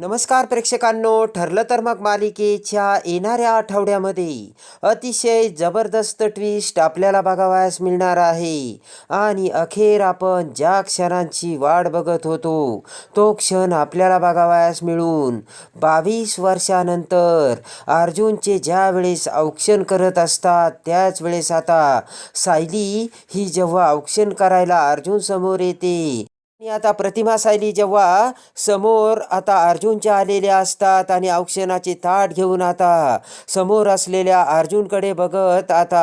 नमस्कार प्रेक्षकांनो ठरलं तर मग मालिकेच्या येणाऱ्या आठवड्यामध्ये अतिशय जबरदस्त ट्विस्ट आपल्याला बघावयास मिळणार आहे. आणि अखेर आपण ज्या क्षणांची वाट बघत होतो तो क्षण आपल्याला बघावयास मिळून बावीस वर्षानंतर अर्जुनचे ज्या वेळेस औक्षण करत असतात त्याच वेळेस आता सायली ही जेव्हा औक्षण करायला अर्जुन समोर येते आणि आता प्रतिमा सायली जेव्हा समोर आता अर्जुनच्या आलेल्या असतात आणि औक्षणाची ताट घेऊन आता समोर असलेल्या अर्जुनकडे बघत आता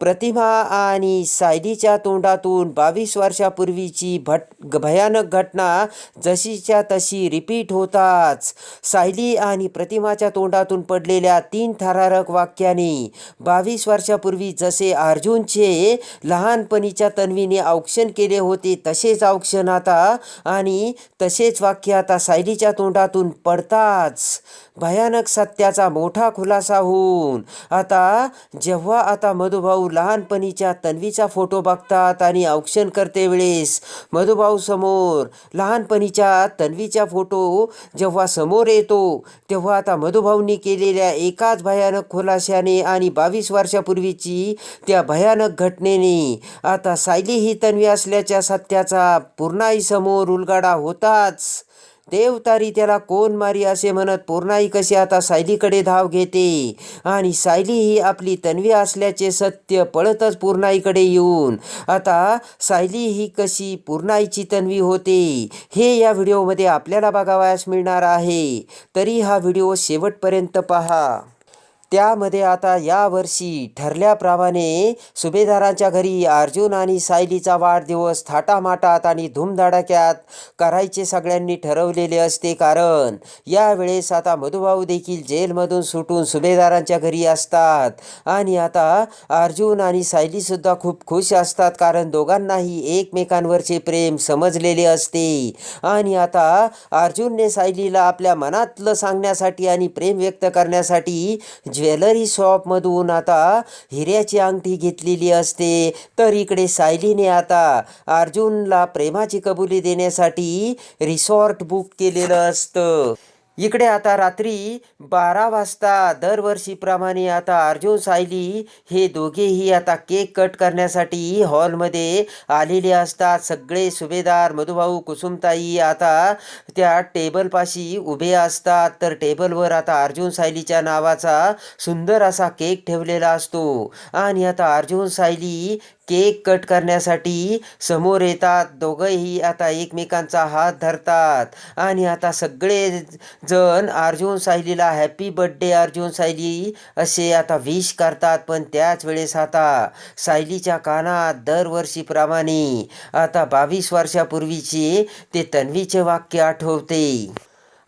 प्रतिमा आणि सायलीच्या तोंडातून बावीस वर्षापूर्वीची भट भयानक घटना जशीच्या तशी रिपीट होताच. सायली आणि प्रतिमाच्या तोंडातून पडलेल्या तीन थरारक वाक्याने बावीस वर्षापूर्वी जसे अर्जुनचे लहानपणीच्या तन्वीने औक्षण केले होते तसेच औक्षण आता आणि तसेच वाक्य आता सायलीच्या तोंडातून पडताच. भयानक सत्याचा मोठा खुलासा होऊन. आता जेव्हा आता मधुभाऊ लहानपणीच्या तन्वीचा फोटो बघतात आणि औक्षण करते वेळेस मधुभाऊ समोर लहानपणीच्या तन्वीचा फोटो जेव्हा समोर येतो तेव्हा आता मधुभाऊंनी केलेल्या एकाच भयानक खुलाशाने आणि बावीस वर्षापूर्वीची त्या भयानक घटनेने आता सायली ही तन्वी असल्याच्या सत्याचा पूर्णाई समोर उलगाडा होताच. देवतारी त्याला कोण मारी असे म्हणत पूर्णाई कशी आता सायलीकडे धाव घेते? आणि सायली ही आपली तन्वी असल्याचे सत्य पळतच पूर्णाईकडे येऊन. आता सायली ही कशी पूर्णाईची तन्वी होते हे या व्हिडिओमध्ये आपल्याला बघावयास मिळणार आहे. तरी हा व्हिडिओ शेवटपर्यंत पहा. त्यामध्ये आता यावर्षी ठरल्याप्रमाणे सुभेदारांच्या घरी अर्जुन आणि सायलीचा वाढदिवस थाटामाटात आणि धूमधडाक्यात करायचे सगळ्यांनी ठरवलेले असते. कारण यावेळेस आता मधुभाऊ देखील जेलमधून सुटून सुभेदारांच्या घरी असतात. आणि आता अर्जुन आणि सायलीसुद्धा खूप खुश असतात. कारण दोघांनाही एकमेकांवरचे प्रेम समजलेले असते. आणि आता अर्जुनने सायलीला आपल्या मनातलं सांगण्यासाठी आणि प्रेम व्यक्त करण्यासाठी ज्वेलरी शॉपमधून आता हिऱ्याची अंगठी घेतलेली असते. तर इकडे सायलीने आता अर्जुनला प्रेमाची कबुली देण्यासाठी रिसॉर्ट बुक केलेलं असतं. इकडे आता रात्री बारा वाजता दरवर्षीप्रमाणे आता अर्जुन सायली हे दोघेही आता केक कट करण्यासाठी हॉलमध्ये आलेले असतात. सगळे सुभेदार मधुभाऊ कुसुमताई आता त्या टेबलपाशी उभे असतात. तर टेबलवर आता अर्जुन सायलीच्या नावाचा सुंदर असा केक ठेवलेला असतो. आणि आता अर्जुन सायली केक कट करण्यासाठी समोर येतात. दोघंही आता एकमेकांचा हात धरतात. आणि आता सगळे जण अर्जुन सायलीला हॅपी बड्डे अर्जुन सायली असे आता विश करतात पण त्याच वेळेस आता सायलीच्या कानात दरवर्षीप्रमाणे आता बावीस वर्षापूर्वीचे ते तन्वीचे वाक्य आठवते.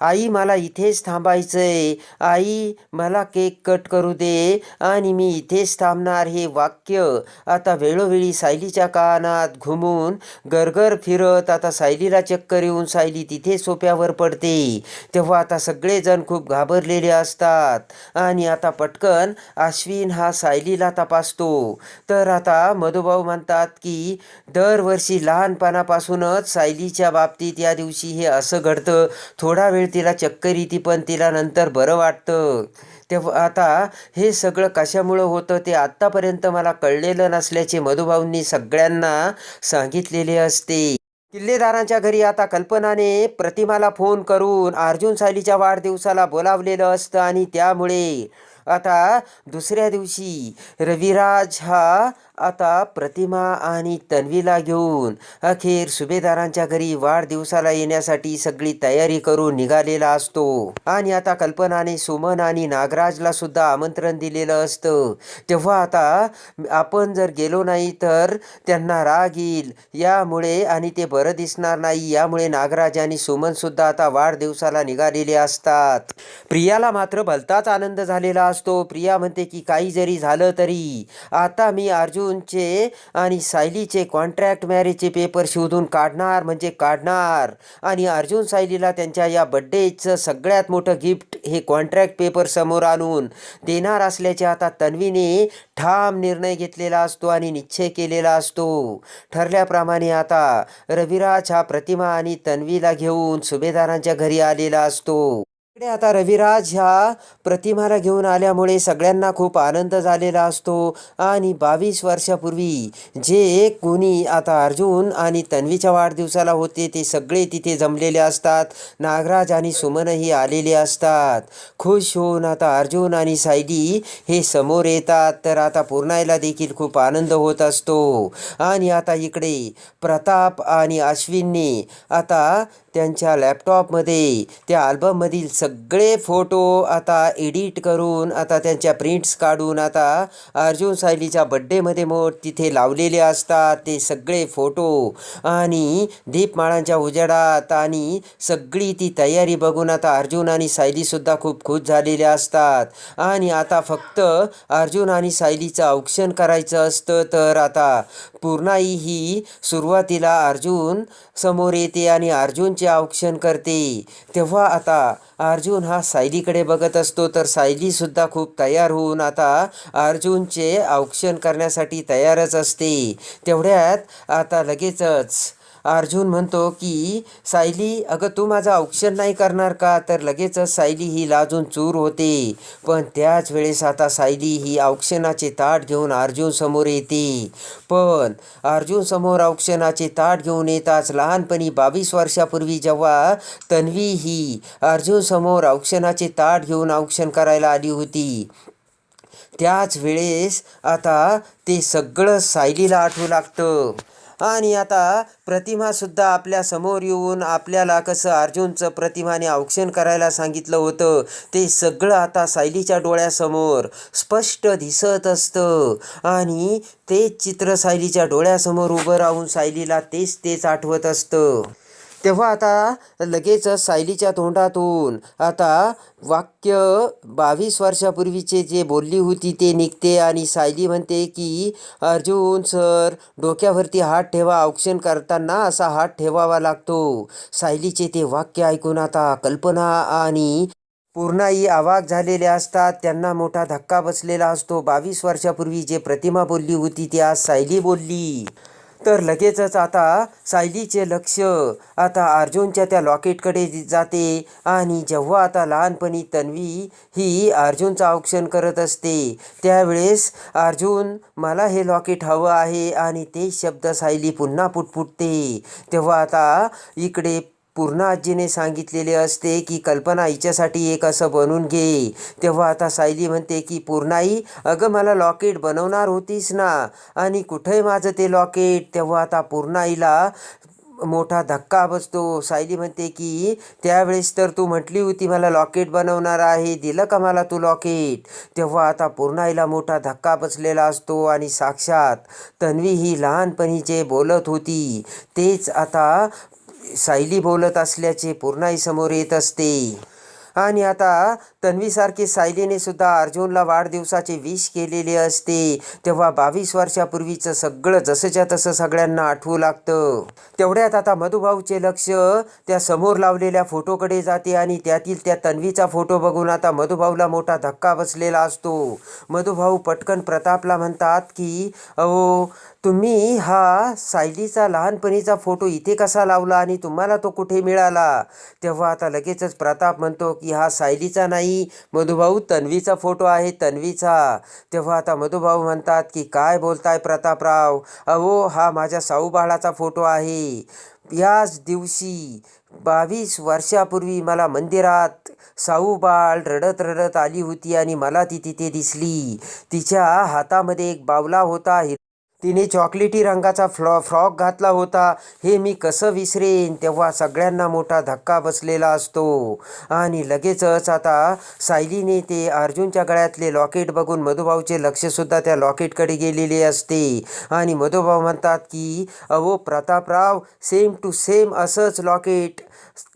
आई मला इथेच थांबायचंय. आई मला केक कट करू दे आणि मी इथेच थांबणार हे वाक्य. आता वेळोवेळी सायलीच्या कानात घुमून गरगर फिरत आता सायलीला चक्कर येऊन सायली तिथे सोप्यावर पडते. तेव्हा आता सगळेजण खूप घाबरलेले असतात. आणि आता पटकन अश्विन हा सायलीला तपासतो. तर आता मधुभाऊ म्हणतात की दरवर्षी लहानपणापासूनच सायलीच्या बाबतीत या दिवशी हे असं घडतं. थोडा वेळ तिला चक्कर येते पण तिला नंतर बरं वाटतं. तेव्हा आता हे सगळं कशामुळं होतं ते आत्तापर्यंत मला कळलेलं नसल्याचे मधुभाऊंनी सगळ्यांना सांगितलेले असते. किल्लेदारांच्या घरी आता कल्पनाने प्रतिमाला फोन करून अर्जुन सालीच्या वाढदिवसाला बोलावलेलं असतं आणि त्यामुळे आता दुसऱ्या दिवशी रविराज हा आता प्रतिमा आणि तन्वीला घेऊन अखेर सुभेदारांच्या घरी वाढदिवसाला येण्यासाठी सगळी तयारी करून निघालेला असतो. आणि आता कल्पनाने सुमन आणि नागराजला सुद्धा आमंत्रण दिलेलं असतं. तेव्हा आता आपण जर गेलो नाही तर त्यांना राग येईल. यामुळे आणि ते बरं दिसणार नाही. यामुळे नागराज आणि सुमन सुद्धा आता वाढदिवसाला निघालेले असतात. प्रियाला मात्र भलताच आनंद झालेला असतो. प्रिया म्हणते की काही जरी झालं तरी आता मी अर्जुन अर्जुनचे आणि सायलीचे कॉन्ट्रॅक्ट मॅरेजचे पेपर शोधून काढणार म्हणजे काढणार. आणि अर्जुन सायलीला त्यांच्या या बड्डेचं सगळ्यात मोठं गिफ्ट हे कॉन्ट्रॅक्ट पेपर समोर आणून देणार असल्याचे आता तन्वीने ठाम निर्णय घेतलेला असतो आणि निश्चय केलेला असतो. ठरल्याप्रमाणे आता रविराज हा प्रतिमा आणि तन्वीला घेऊन सुभेदारांच्या घरी आलेला असतो. इकडे आता रविराज ह्या प्रतिमाला घेऊन आल्यामुळे सगळ्यांना खूप आनंद झालेला असतो. आणि बावीस वर्षापूर्वी जे कोणी आता अर्जुन आणि तन्वीच्या वाढदिवसाला होते ते सगळे तिथे जमलेले असतात. नागराज आणि सुमनही आलेले असतात. खुश होऊन आता अर्जुन आणि सायली हे समोर येतात. तर आता पूर्णायला देखील खूप आनंद होत असतो. आणि आता इकडे प्रताप आणि अश्विनने आता त्यांच्या लॅपटॉपमध्ये त्या अल्बममधील सगळे फोटो आता एडिट करून आता त्यांच्या प्रिंट्स काढून आता अर्जुन सायलीच्या बड्डेमध्ये मोठ तिथे लावलेले असतात ते सगळे फोटो. आणि दीपमाळांच्या उजेडात आणि सगळी ती तयारी बघून आता अर्जुन आणि सायलीसुद्धा खूप खुश झालेले असतात. आणि आता फक्त अर्जुन आणि सायलीचं औक्षण करायचं असतं तर आता पूर्णाई ही सुरुवातीला अर्जुन समोर येते आणि अर्जुनचे औक्षण करते. तेव्हा आता अर्जुन हा सायलीकडे बघत असतो तर सायलीसुद्धा खूप तयार होऊन आता अर्जुनचे औक्षण करण्यासाठी तयारच असते. तेवढ्यात आता लगेचच अर्जुन म्हणतो की सायली अगं तू माझं औक्षण नाही करणार का? तर लगेचच सायली ही लाजून चूर होते. पण त्याच वेळेस आता सायली ही औक्षणाचे ताट घेऊन अर्जुन समोर येते. पण अर्जुन समोर औक्षणाचे ताट घेऊन येताच लहानपणी बावीस वर्षापूर्वी जेव्हा तन्वी ही अर्जुन समोर औक्षणाचे ताट घेऊन औक्षण करायला आली होती त्याच वेळेस आता ते सगळं सायलीला आठवू लागतं. आणि आता प्रतिमासुद्धा आपल्यासमोर येऊन आपल्याला कसं अर्जुनचं प्रतिमाने औक्षण करायला सांगितलं होतं ते सगळं आता सायलीच्या डोळ्यासमोर स्पष्ट दिसत असतं. आणि तेच चित्र सायलीच्या डोळ्यासमोर उभं राहून सायलीला तेच तेच आठवत असतं. तेव्हा आता लगेचच सायलीच्या तोंडातून आता वाक्य बावीस वर्षापूर्वीचे जे बोलली होती ते निघते आणि सायली म्हणते की अर्जुन सर डोक्यावरती हात ठेवा औक्षण करताना असा हात ठेवावा लागतो. सायलीचे ते वाक्य ऐकून आता कल्पना आणि पूर्णाई आवाक झालेले असतात. त्यांना मोठा धक्का बसलेला असतो. बावीस वर्षापूर्वी जे प्रतिमा बोलली होती ती आज सायली बोलली. तर लगेचच आता सायलीचे लक्ष आता अर्जुनच्या त्या लॉकेटकडे जाते आणि जेव्हा आता लहानपणी तन्वी ही अर्जुनचं औक्षण करत असते त्यावेळेस अर्जुन मला हे लॉकेट हवं आहे आणि ते शब्द सायली पुन्हा पुटपुटते. तेव्हा आता इकडे पूर्णा आजीने सांगितलेले असते की कल्पना हिच्यासाठी एक असं बनवून घे. तेव्हा आता सायली म्हणते की पूर्णाई अगं मला लॉकेट बनवणार होतीस ना? आणि कुठे माझं ते लॉकेट? तेव्हा आता पूर्णाईला मोठा धक्का बसतो. सायली म्हणते की त्यावेळेस तर तू म्हटली होती मला लॉकेट बनवणार आहे. दिलं का मला तू लॉकेट? तेव्हा आता पूर्णाईला मोठा धक्का बसलेला असतो आणि साक्षात तन्वी ही लहानपणी जे बोलत होती. तेच आता सायली बोलत असल्याचे पूर्णाई समोर येत असते. आणि आता तन्वीसारखे सायलीने सुद्धा अर्जुनला वाढदिवसाचे विश केलेले असते. तेव्हा बावीस वर्षापूर्वीचं सगळं जसंच्या तसं सगळ्यांना आठवू लागतं. तेवढ्यात आता मधुभाऊचे लक्ष त्या समोर लावलेल्या फोटोकडे जाते आणि त्यातील त्या तन्वीचा फोटो बघून आता मधुभाऊला मोठा धक्का बसलेला असतो. मधुभाऊ पटकन प्रतापला म्हणतात की अहो तुम्ही हा सायलीचा लहानपणीचा फोटो इथे कसा लावला आणि तुम्हाला तो कुठे मिळाला? तेव्हा आता लगेचच प्रताप म्हणतो की हा सायलीचा नाही मधुभाऊ तन्वीचा फोटो आहे तन्वीचा. तेव्हा आता मधुभाऊ म्हणतात की काय बोलताय प्रतापराव? अहो हा माझ्या साऊबाळाचा फोटो आहे. याच दिवशी बावीस वर्षापूर्वी मला मंदिरात साऊबाळ रडत रडत आली होती आणि मला ती तिथे दिसली. तिच्या हातामध्ये एक बावला होता. तिने चॉकलेटी रंगाचा फ्लॉ फ्रॉक घातला होता. हे मी कसं विसरेन? तेव्हा सगळ्यांना मोठा धक्का बसलेला असतो. आणि लगेचच आता सायलीने ते अर्जुनच्या गळ्यातले लॉकेट बघून मधुभाऊचे लक्षसुद्धा त्या लॉकेटकडे गेलेले असते. आणि मधुभाऊ म्हणतात की अहो प्रतापराव सेम टू सेम असंच लॉकेट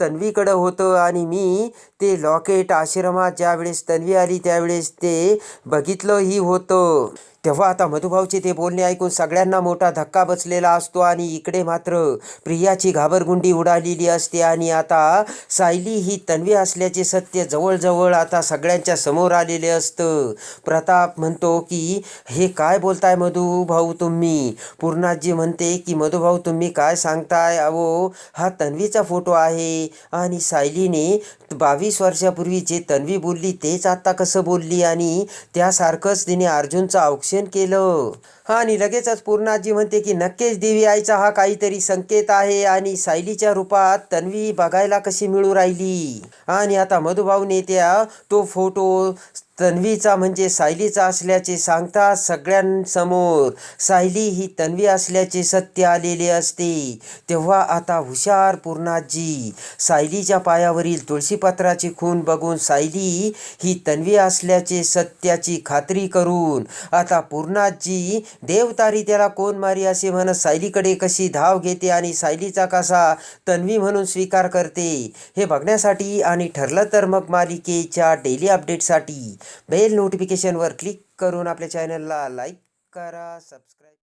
तन्वीकडं होतं आणि मी ते लॉकेट आश्रमात ज्यावेळेस तन्वी आली त्यावेळेस ते बघितलंही होतं. तेव्हा आता मधुभाऊचे ते बोलणे ऐकून सगळ्यांना मोठा धक्का बसलेला असतो आणि इकडे मात्र प्रियाची घाबरगुंडी उडालेली असते आणि आता सायली ही तन्वी असल्याचे सत्य जवळजवळ आता सगळ्यांच्या समोर आलेले असतं. प्रताप म्हणतो की हे काय बोलताय मधुभाऊ तुम्ही? पूर्णाजी म्हणते की मधुभाऊ तुम्ही काय सांगताय? अहो हा तन्वीचा फोटो आहे आणि सायलीने बावीस वर्षापूर्वी जे तन्वी बोलली तेच आता कसं बोलली आणि त्यासारखंच तिने अर्जुनचा औक्षण केलं. आणि लगेचच पूर्णाजी म्हणते की नक्कीच देवी आईचा हा काहीतरी संकेत आहे आणि सायलीच्या रूपात तन्वी बघायला कशी मिळू राहिली. आणि आता मधुभाऊने त्या तो फोटो तन्वीचा म्हणजे सायलीचा असल्याचे सांगता सगळ्यांसमोर. सायली ही तन्वी असल्याचे सत्य आलेले असते. तेव्हा आता हुशार पूर्णाजी सायलीच्या पायावरील तुळशीपत्राची खून बघून सायली ही तन्वी असल्याचे सत्याची खात्री करून आता पूर्णाजी देवतारी त्याला कोण मारी? असे म्हणत सायलीकडे कशी धाव घेते आणि सायलीचा कसा तन्वी म्हणून स्वीकार करते हे बघण्यासाठी आणि ठरलं तर मग मालिकेच्या डेली अपडेटसाठी बेल नोटिफिकेशनवर क्लिक करून आपल्या चॅनलला लाईक करा सबस्क्राईब